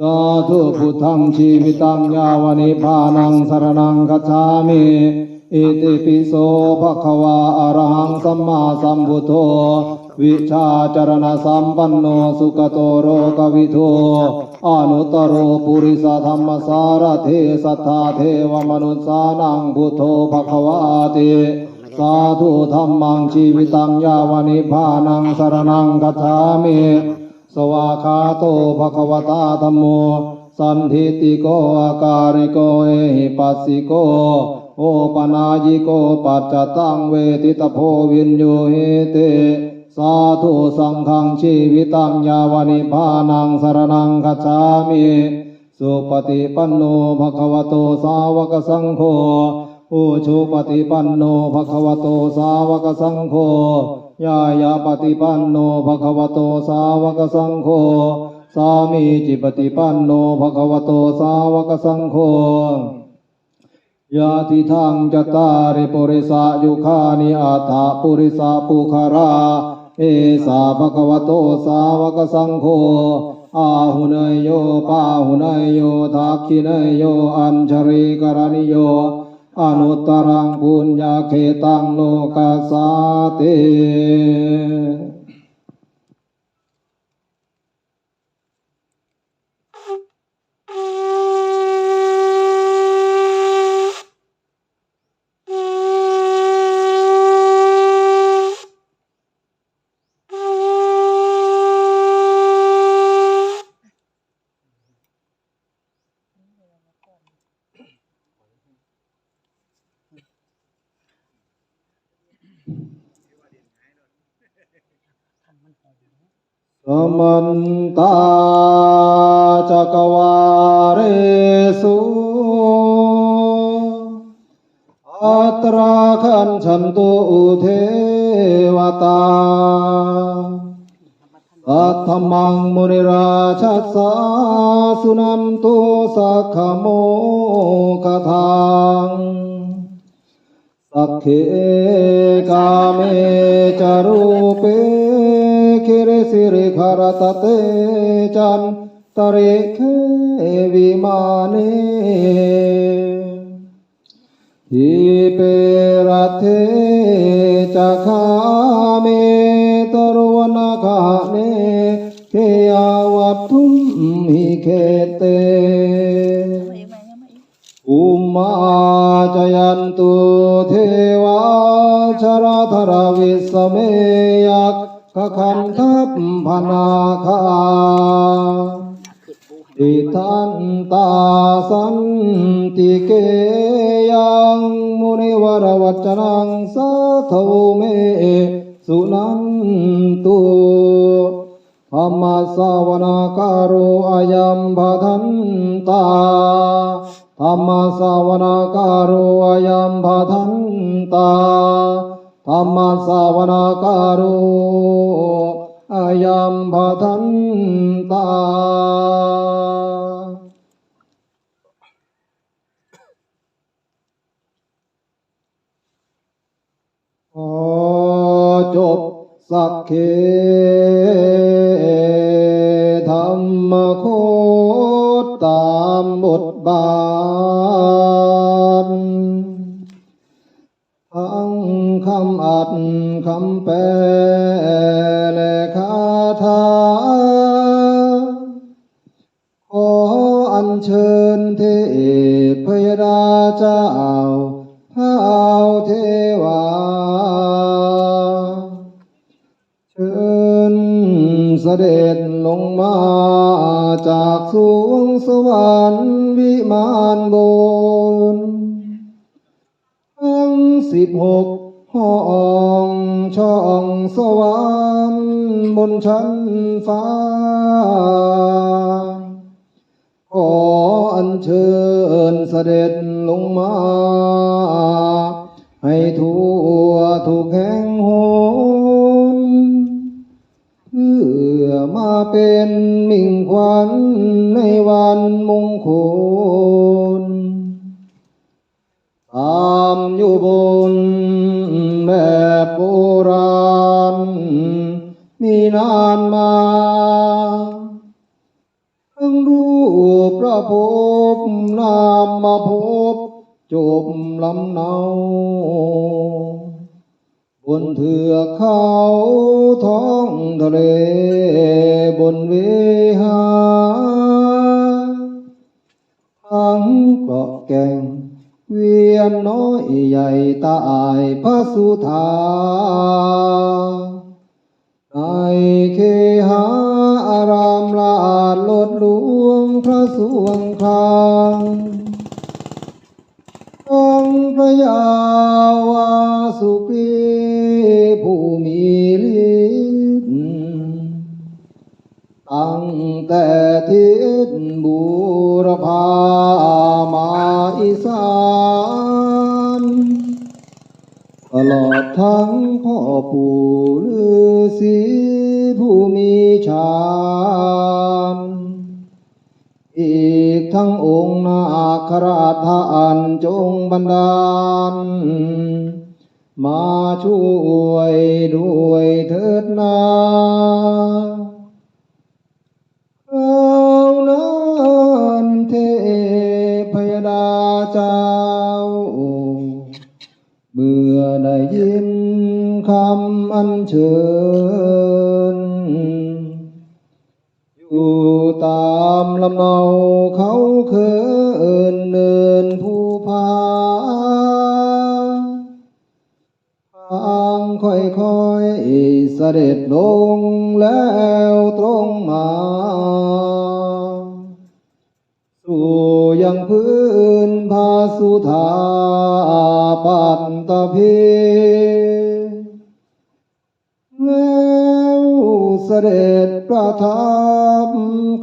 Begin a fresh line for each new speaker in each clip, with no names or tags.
สาธุพุทธัง
ชี
วิตังยาวนิพานังสรนังกัจฉามิอิติปิโสภะคะวาอะระหังสัมมาสัมพุทโธวิชาจารณสัมปันโนสุขโตโรกวิโทอนุตโรปุริสธรรมสารเทสัทธาเทวมนุสสานังพุทโธภะคะวาติสาธุธรรมังชีวิตังยาวนิพานังสรนังกัจฉามิ สวากขาโตภะคะวตาธรรมโม สันทิติโกอาการิโกเอหิปัสสิโก โอปนายิโกปัจจตังเวทิตโพวินโยเหเต สาธุสังฆังชีวิตังยาวนิพานังสรนังคัจามิสุปฏิปันโนภะคะวโตสาวกสังโฆอุชุปฏิปันโนภะคะวโตสาวกสังโฆ ยายาปฏิปันโนภะคะวะโตสาวกสังโฆสามีจิปฏิปันโนภะคะวะโตสาวกสังโฆยาทิทังจตาริปุริสายุคานิอาถาปุริสาปุคาราเอสาภะคะวะโตสาวกสังโฆอาหุเนยโยปาหุเนยโยทักขิเนยโยอัญชริกรณิโย อนุตรังปุญญาเขตังโลกาสสาเต ส มันตาจักวาเรสุอัตราคันฉันตุเทวตาสัทธมังมุนิราชัสสาสุนันตุสักขโมคทังสักเขกาเมจารูเป คิริสิริขารตเตจันตริเควิมาเนทิเปรเทจะคาเมตรวนาคาเนเขยาวัตถุมิเคเตอุมาจยันตุเทวาชราธรวิสเม ขคันทัพพนาคาอิทันตาสันติเกยังมุนิวรวัจนังสัทธเมสุนันตุธรรมสาวนาการุอายัมบาทันตาธรรมสาวนาการุอายัมบาทันตา ธรรมสาวนาการุอายัมบาทันตา ขอจบสักเค พยดาเจ้าพระเอาเทวาเชิญเสด็จลงมาจากสวงสวรรค์วิมานบน ทั้งสิบหกห้องช่องสวรรค์บนชั้นฟ้าขอ อัญเชิญเสด็จลงมา ให้ทั่วทุกแห่งหนเพื่อมาเป็นมิ่งขวัญในวันมงคลตามอยู่บนแบบโบราณมีนานมา ระภพนามมาพบจบลำเนา บนเถือกเขาท้องทะเล บนเวหาทั้งเกาะแก่ง เวียนน้อยใหญ่ตายพระสุธาในเคหา งพระสวงคางองพระยาวาสุกีผู้มีฤทธิ์ตั้งแต่ทิศบูรพามาอีสานตลอดทั้งพ่อปู่ฤาษีผู้มีฌาน อีกทั้งองค์นาคราชทานจงบันดาล มาช่วยด้วยเถิดนาครานั้นเทพยดาเจ้า เมื่อได้ยินคำอัญเชิญามลำเนาเขาเคินเนินผู้พาทางค่อยๆเสด็จลงแล้วตรงมา สู่ยังพื้นพาสุธาปันตะเพ เสด็จประทับ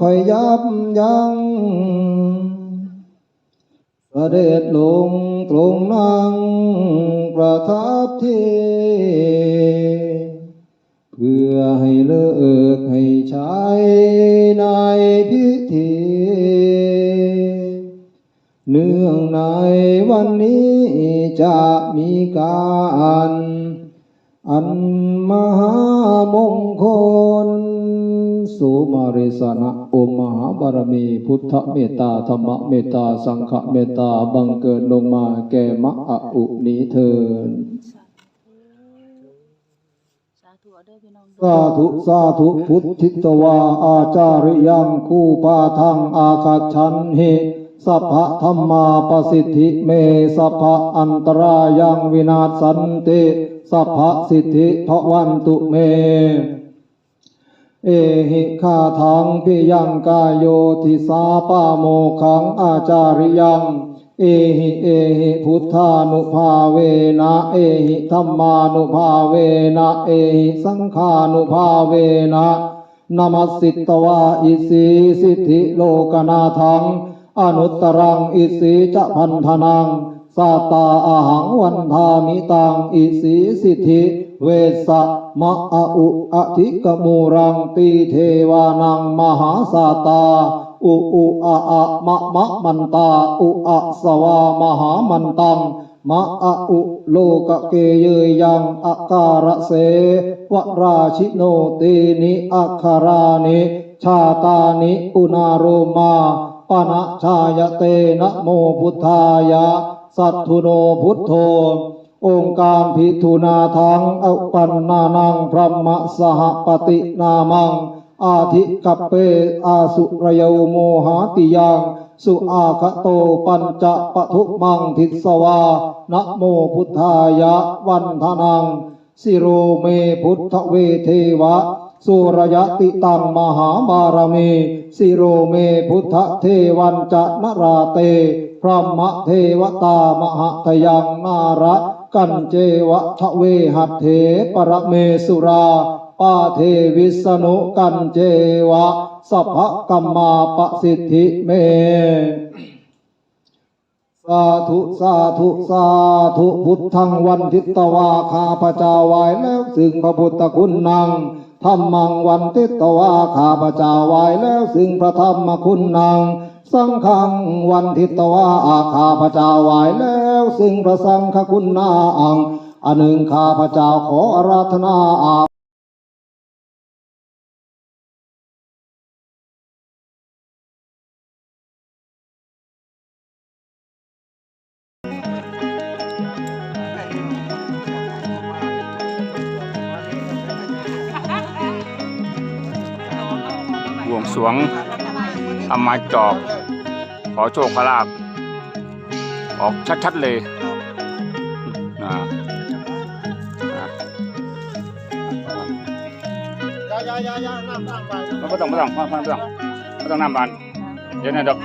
คอยยับยัง้งเสด็จลงตรงนั่งประทับเทเพื่อให้เลิกให้ใช้ในพิธีเนื่องในวันนี้จะมีการ อันมหามงคล สุมาริสนะโอมมหาบารมี พุทธเมตตาธรรมเมตตา สังฆเมตตา บังเกิดลงมาแก่มะอะอุนี้เทิน
สาธุเอาเด้อพี่น้อง
สาธุสาธุ พุทธิตวา อาจาริยังคู่ปาทังอาคาชันหิสัพพะธรรมาปสิทธิเมสัพพะอันตรายังวินาศสันติสัพพะสิทธิภวันตุเม เอหิคาทังพิยังกายโยทิสาปาโมขังอาจาริยังเอหิเอหิพุทธานุภาเวนะเอหิธรรมานุภาเวนะเอหิสังฆานุภาเวนะนามัสสิตวาอิสีสิทธิโลกนาทังอนุตตรังอิสีจะพันธนังสาตาอาหังวันทามิตังอิสีสิทธิ เวสะมะอะอุอธิกมูรังตีเทวานังมหาสาตา อุอุอะอะมะมะมันตา อุอะสวามหามันตังมะอะอุโลกเกเยยยังอาการะเสวราชิโนตีนิอัคคารานิชาตานิอุนาโรมาปนะชายเตนะโมพุทธายะ สัตถุโนพุทโธ องค์การพิทุนาทังอปันนานังพระมสหปฏินามัง อาทิกัปเปอาสุรโยโมหาติยัง สุอาคโตปัญจะปะทุมังทิสวานะโมพุทธายะวันทนัง สิโรเมพุทธเวเทวะ สุรยติตังมหาบารมี สิโรเมพุทธเทวันจะนราเตพระมะเทวตามหาทยังนาระ กันเจวะทะเวหัตเถปรเมสุราปาเทวิสนุกันเจวะสสัพพะกัมมาปสิทธิเม สาธุสาธุสาธุพุทธังวันทิตวาข้าพเจ้าไหวแล้วซึ่งพระพุทธคุณนังธรรมังวันทิตวาข้าพเจ้าไหวแล้วซึ่งพระธรรมคุณนังสังฆังวันทิตวาข้าพเจ้าไหวแล้ว ซึ่งพระสังฆคุณนาอังอันหนึ่งข้าพเจ้าขออาราธนาอา
บวงสวงอามาจอกขอโชคขอลาบ ออกชัดๆเลยนะนะไม่ต้องไม่ต้องไม่ต้องไม่ต้องไม่ต้องน้ำบานเดี๋ยวนะดอก